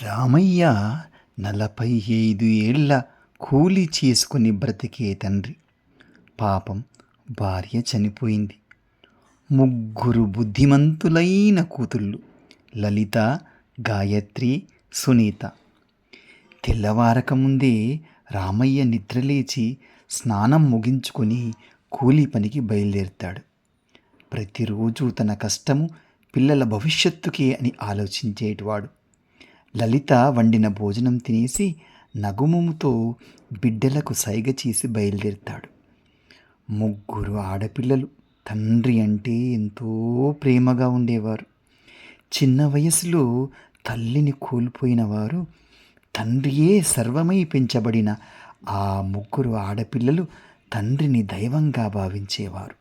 రామయ్య నలభై ఐదు ఏళ్ళ కూలి చేసుకుని బ్రతికే తండ్రి. పాపం భార్య చనిపోయింది. ముగ్గురు బుద్ధిమంతులైన కూతుళ్ళు లలిత గాయత్రి సునీత. తెల్లవారకముందే రామయ్య నిద్రలేచి స్నానం ముగించుకొని కూలి పనికి బయలుదేరుతాడు. ప్రతిరోజు తన కష్టము పిల్లల భవిష్యత్తుకే అని ఆలోచించేటివాడు. లలిత వండిన భోజనం తినేసి నగుమముతో బిడ్డలకు సైగ చేసి బయలుదేరుతాడు. ముగ్గురు ఆడపిల్లలు. తండ్రి అంటే ఎంతో ప్రేమగా ఉండేవారు. చిన్న వయసులో తల్లిని కోల్పోయిన వారు తండ్రియే సర్వమై పెంచబడిన ఆ ముగ్గురు ఆడపిల్లలు తండ్రిని దైవంగా భావించేవారు.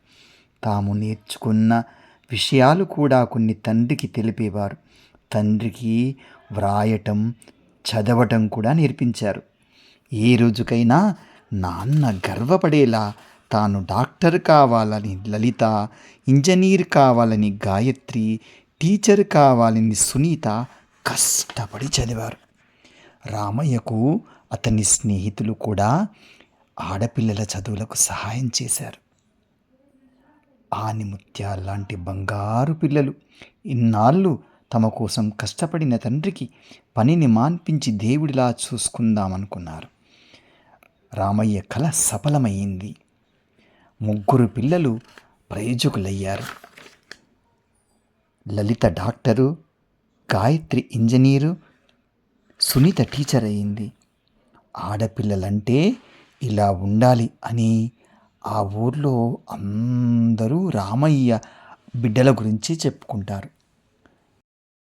తాము నేర్చుకున్న విషయాలు కూడా కొన్ని తండ్రికి తెలిపేవారు. తండ్రికి వ్రాయటం చదవటం కూడా నేర్పించారు. ఏ రోజుకైనా నాన్న గర్వపడేలా తాను డాక్టర్ కావాలని లలిత ఇంజనీర్ కావాలని గాయత్రి టీచర్ కావాలని సునీత కష్టపడి చదివారు. రామయ్యకు అతని స్నేహితులు కూడా ఆడపిల్లల చదువులకు సహాయం చేశారు. ఆనిముత్యాల లాంటి బంగారు పిల్లలు. ఇన్నాళ్ళు తమ కోసం కష్టపడిన తండ్రికి పనిని మాన్పించి దేవుడిలా చూసుకుందామనుకున్నారు. రామయ్య కళ సఫలమైంది ముగ్గురు పిల్లలు ప్రయోజకులయ్యారు. Lalitha doctor Gayathri engineer Sunitha teacher అయింది. ఆడపిల్లలంటే ఇలా ఉండాలి అని ఆ ఊర్లో అందరూ రామయ్య బిడ్డల గురించి చెప్పుకుంటారు.